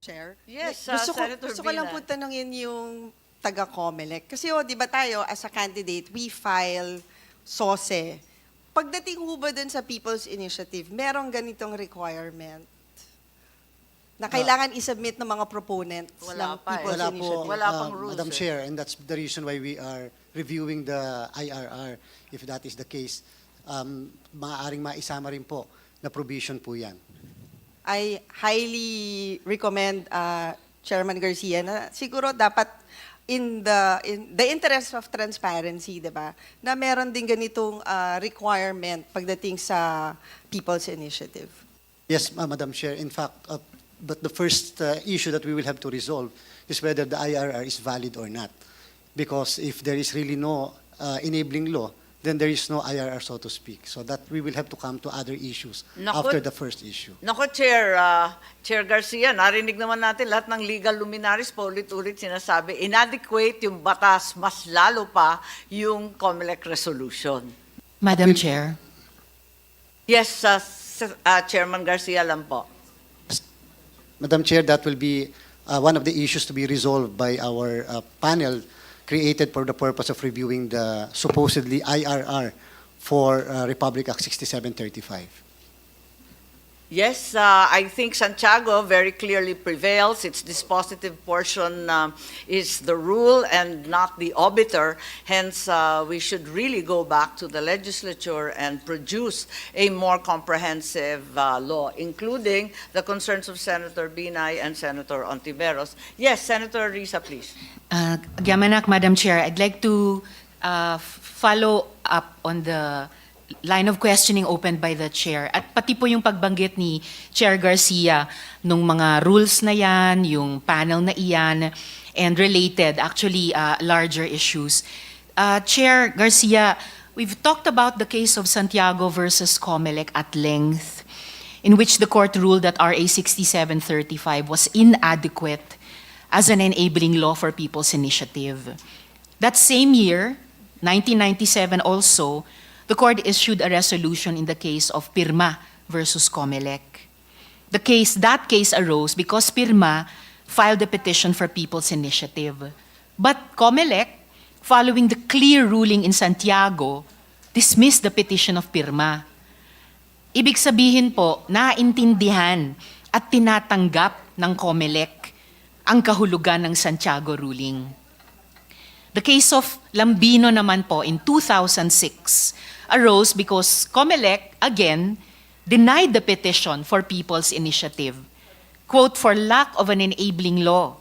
Chair? Yes, uh, gusto ko, Senator gusto ko lang po tanungin yung taga-COMELEC. Kasi oh, di ba tayo, as a candidate, we file SOSE. Pagdating ho ba dun sa People's Initiative, merong ganitong requirement na kailangan isubmit ng mga proponents Wala ng pa eh. People's Wala po, Initiative? Wala uh, pang rules Madam eh. Chair, and that's the reason why we are reviewing the IRR. If that is the case, um, maaaring maisama rin po na provision po yan. I highly recommend uh, Chairman Garcia na siguro dapat in the in the interest of transparency, 'di ba? Na meron din ganitong uh, requirement pagdating sa People's Initiative. Yes, ma- Madam Chair. In fact, uh, but the first uh, issue that we will have to resolve is whether the IRR is valid or not. Because if there is really no uh, enabling law, then there is no IRR, so to speak. So that we will have to come to other issues Naku. after the first issue. Nako, Chair, ah, Chair Garcia, narinig naman natin lahat ng legal luminaries pa ulit-ulit sinasabi, inadequate yung batas, mas lalo pa yung COMELEC resolution. Madam Chair. Yes, ah, S- ah, Chairman Garcia lang po. Madam Chair, that will be uh, one of the issues to be resolved by our uh, panel created for the purpose of reviewing the supposedly IRR for uh, Republic Act 6735. Yes, uh, I think Santiago very clearly prevails. Its dispositive portion um, is the rule and not the obiter. Hence, uh, we should really go back to the legislature and produce a more comprehensive uh, law, including the concerns of Senator Binay and Senator Ontiveros. Yes, Senator Risa, please. Uh, Yamanak, Madam Chair, I'd like to uh, follow up on the line of questioning opened by the Chair. At pati po yung pagbanggit ni Chair Garcia nung mga rules na yan, yung panel na iyan, and related, actually, uh, larger issues. Uh, Chair Garcia, we've talked about the case of Santiago versus Comelec at length, in which the court ruled that RA 6735 was inadequate as an enabling law for people's initiative. That same year, 1997 also, the court issued a resolution in the case of Pirma versus Comelec. The case, that case arose because Pirma filed a petition for people's initiative. But Comelec, following the clear ruling in Santiago, dismissed the petition of Pirma. Ibig sabihin po, naintindihan at tinatanggap ng COMELEC ang kahulugan ng Santiago ruling. The case of Lambino naman po in 2006 arose because COMELEC, again, denied the petition for People's Initiative, quote, for lack of an enabling law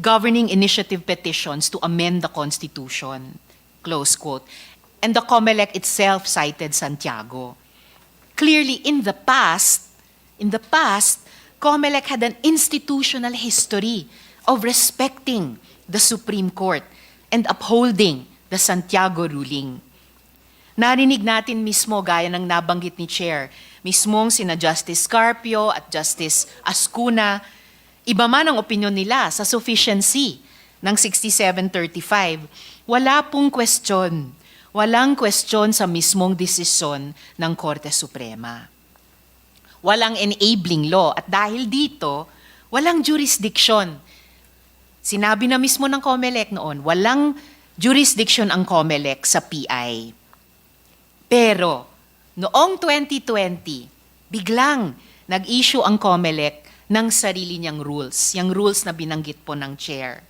governing initiative petitions to amend the Constitution, close quote. And the COMELEC itself cited Santiago. Clearly, in the past, in the past, COMELEC had an institutional history of respecting the Supreme Court and upholding the Santiago ruling. Narinig natin mismo, gaya ng nabanggit ni Chair, mismong sina Justice Carpio at Justice Ascuna, iba man ang opinion nila sa sufficiency ng 6735, wala pong question, walang question sa mismong desisyon ng Korte Suprema. Walang enabling law at dahil dito, walang jurisdiction Sinabi na mismo ng COMELEC noon, walang jurisdiction ang COMELEC sa PI. Pero, noong 2020, biglang nag-issue ang COMELEC ng sarili niyang rules, yung rules na binanggit po ng chair.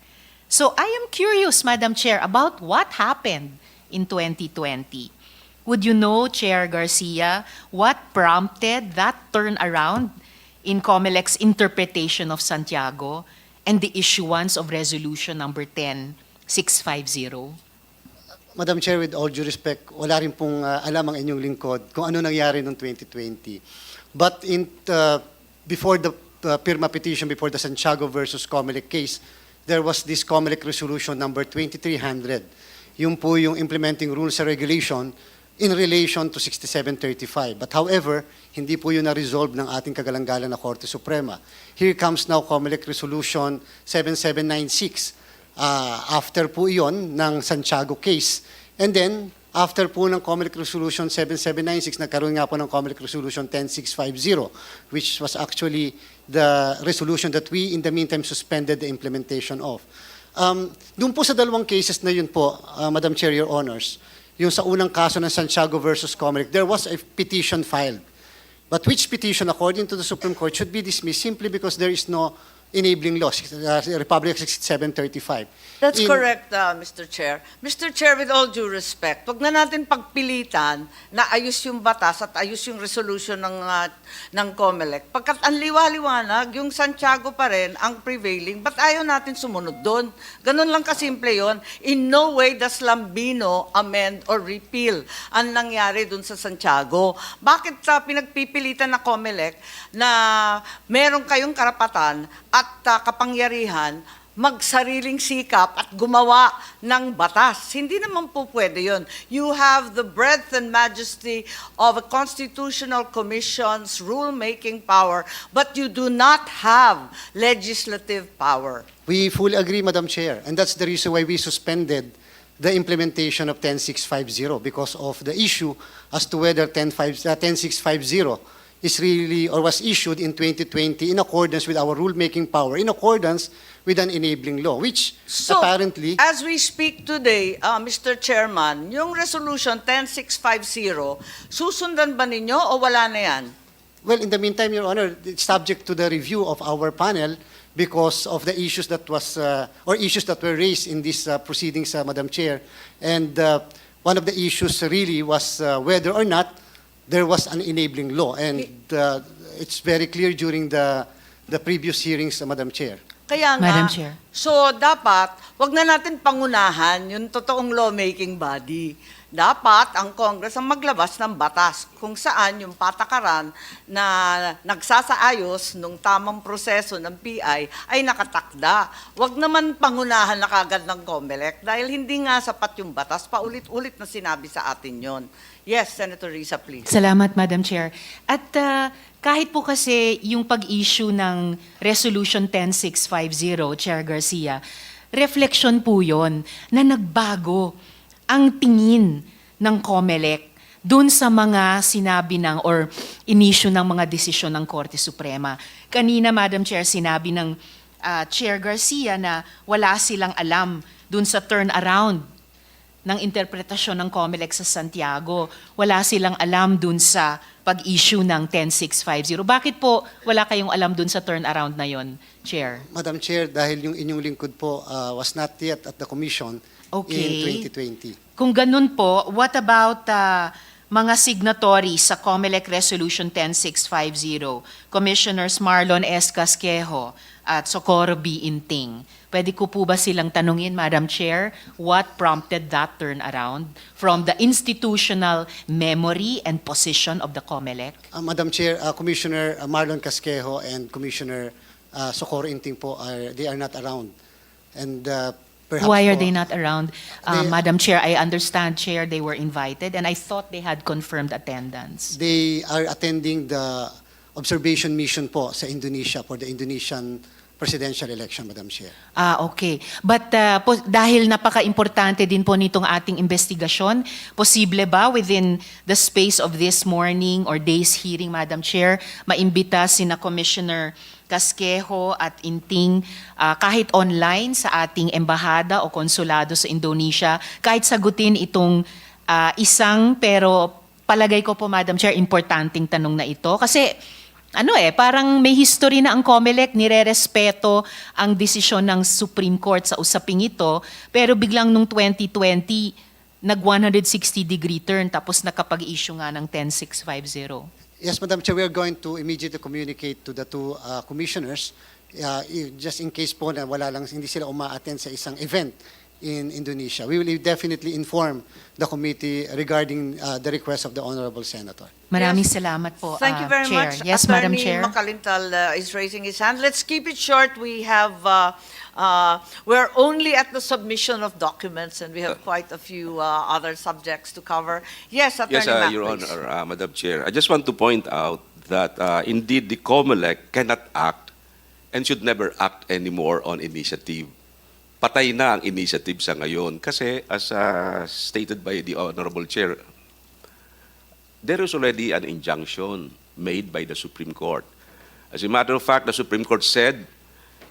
So I am curious, Madam Chair, about what happened in 2020. Would you know, Chair Garcia, what prompted that turnaround in COMELEC's interpretation of Santiago and the issuance of Resolution Number 10650? Madam Chair, with all due respect, wala rin pong uh, alam ang inyong lingkod kung ano nangyari noong 2020. But in uh, before the uh, Pirma petition, before the Santiago versus Comelec case, there was this Comelec resolution number 2300. Yung po yung implementing rules and regulation in relation to 6735. But however, hindi po yun na-resolve ng ating kagalangalan na Korte Suprema. Here comes now Comelec Resolution 7796 uh, after po iyon ng Santiago case. And then, After po ng COMELEC Resolution 7796, nagkaroon nga po ng COMELEC Resolution 10650, which was actually the resolution that we in the meantime suspended the implementation of. Um, doon po sa dalawang cases na yun po, uh, Madam Chair, Your Honors, yung sa unang kaso ng Santiago versus Comelec, there was a petition filed. But which petition, according to the Supreme Court, should be dismissed simply because there is no enabling law, uh, Republic Act 6735. That's In- correct, uh, Mr. Chair. Mr. Chair, with all due respect, wag na natin pagpilitan na ayos yung batas at ayos yung resolution ng, uh, ng COMELEC. Pagkat ang liwa-liwanag, yung Santiago pa rin ang prevailing, ba't ayaw natin sumunod doon? Ganun lang kasimple yon. In no way does Lambino amend or repeal ang nangyari doon sa Santiago. Bakit uh, pinagpipilitan na COMELEC na meron kayong karapatan at uh, kapangyarihan magsariling sikap at gumawa ng batas. Hindi naman po pwede yun. You have the breadth and majesty of a constitutional commission's rule-making power, but you do not have legislative power. We fully agree, Madam Chair, and that's the reason why we suspended the implementation of 10650 because of the issue as to whether 105 uh, 10650 is really or was issued in 2020 in accordance with our rulemaking power, in accordance with an enabling law, which So, apparently as we speak today, uh, Mr. Chairman, yung resolution 10650, susundan ba ninyo o wala na yan? Well, in the meantime, Your Honor, it's subject to the review of our panel because of the issues that was, uh, or issues that were raised in these uh, proceedings, uh, Madam Chair. And uh, one of the issues really was uh, whether or not there was an enabling law. And uh, it's very clear during the, the previous hearings, uh, Madam Chair. Kaya nga, Madam Chair. so dapat, wag na natin pangunahan yung totoong lawmaking body. Dapat ang Congress ang maglabas ng batas kung saan yung patakaran na nagsasaayos nung tamang proseso ng PI ay nakatakda. Wag naman pangunahan na kagad ng COMELEC dahil hindi nga sapat yung batas. Paulit-ulit na sinabi sa atin yon. Yes, Senator Risa, please. Salamat, Madam Chair. At uh, kahit po kasi yung pag-issue ng Resolution 10650, Chair Garcia, reflection po yon na nagbago ang tingin ng COMELEC dun sa mga sinabi ng or inisyu ng mga desisyon ng Korte Suprema. Kanina, Madam Chair, sinabi ng uh, Chair Garcia na wala silang alam dun sa turnaround ng interpretasyon ng COMELEC sa Santiago. Wala silang alam dun sa pag-issue ng 10650. Bakit po wala kayong alam dun sa turnaround na yon, Chair? Madam Chair, dahil yung inyong lingkod po uh, was not yet at the Commission Okay. in 2020. Kung ganun po, what about uh, mga signatories sa COMELEC Resolution 10650, Commissioners Marlon S. Casquejo at Socorro B. Inting? Pwede ko po ba silang tanungin, Madam Chair, what prompted that turnaround from the institutional memory and position of the COMELEC? Uh, Madam Chair, uh, Commissioner uh, Marlon Casquejo and Commissioner uh, Socorro Inting po are they are not around. And uh, perhaps Why are po- they not around? Uh, They- Madam Chair, I understand, Chair, they were invited, and I thought they had confirmed attendance. They are attending the observation mission po sa Indonesia for the Indonesian presidential election, Madam Chair. Ah, okay. But uh, po, dahil napaka-importante din po nitong ating investigasyon, posible ba within the space of this morning or day's hearing, Madam Chair, maimbita sina Commissioner Casquejo at Inting ah, kahit online sa ating embahada o konsulado sa Indonesia, kahit sagutin itong ah, isang pero palagay ko po, Madam Chair, importanteng tanong na ito. Kasi ano eh, parang may history na ang COMELEC, nire-respeto ang desisyon ng Supreme Court sa usaping ito, pero biglang nung 2020, nag 160 degree turn tapos nakapag-issue nga ng 10650. Yes, Madam Chair, we are going to immediately communicate to the two uh, commissioners uh, just in case po na wala lang, hindi sila uma-attend sa isang event in Indonesia. We will definitely inform the committee regarding uh, the request of the Honorable Senator. Maraming Yes. salamat po, Thank ah, you very Chair. much. Yes, Madam Attorney Chair. Makalintal uh, is raising his hand. Let's keep it short. We have, uh, uh, we're only at the submission of documents and we have quite a few uh, other subjects to cover. Yes, Attorney Yes, uh, Mac, Your please. Honor, uh, Madam Chair. I just want to point out that uh, indeed the COMELEC cannot act and should never act anymore on initiative. Patay na ang initiative sa ngayon. Kasi as uh, stated by the Honorable Chair, there is already an injunction made by the Supreme Court. As a matter of fact, the Supreme Court said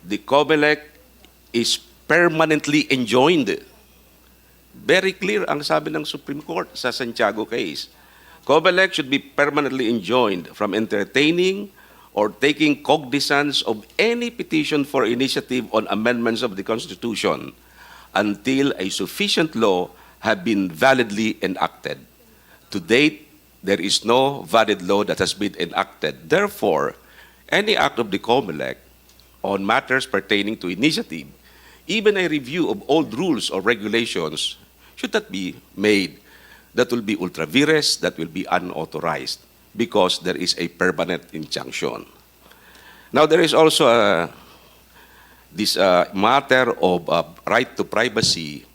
the COMELEC is permanently enjoined. Very clear ang sabi ng Supreme Court sa Santiago case. COMELEC should be permanently enjoined from entertaining or taking cognizance of any petition for initiative on amendments of the Constitution until a sufficient law have been validly enacted. To date, there is no valid law that has been enacted. Therefore, any act of the COMELEC on matters pertaining to initiative, even a review of old rules or regulations, should not be made. That will be ultra vires, that will be unauthorized, because there is a permanent injunction. Now, there is also a, this uh, matter of uh, right to privacy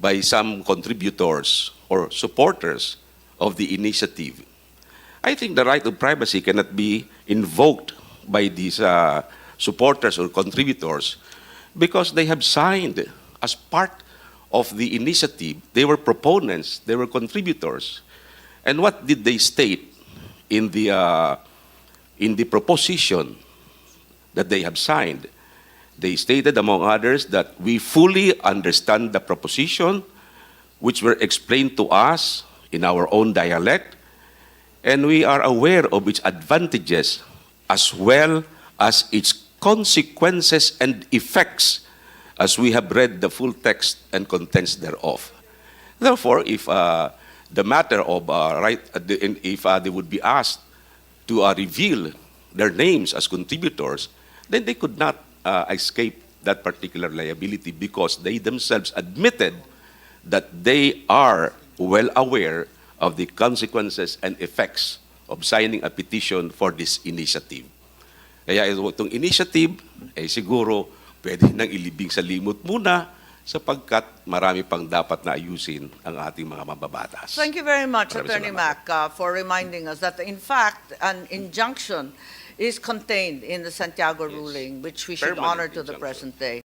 by some contributors or supporters of the initiative. I think the right to privacy cannot be invoked by these uh, supporters or contributors because they have signed as part of the initiative. They were proponents, they were contributors. And what did they state in the, uh, in the proposition that they have signed? They stated, among others, that we fully understand the proposition which were explained to us in our own dialect, and we are aware of its advantages as well as its consequences and effects as we have read the full text and contents thereof. Therefore, if uh, the matter of uh, right, uh, the- if uh, they would be asked to uh, reveal their names as contributors, then they could not uh, escape that particular liability because they themselves admitted that they are well aware of the consequences and effects of signing a petition for this initiative. Kaya itong initiative, eh siguro pwede nang ilibing sa limot muna sapagkat marami pang dapat na ayusin ang ating mga mababatas. Thank you very much, Maraming Attorney salamat. Mac, uh, for reminding us that in fact, an injunction is contained in the Santiago Yes. ruling, which we should Permanent honor to the injunction. present day.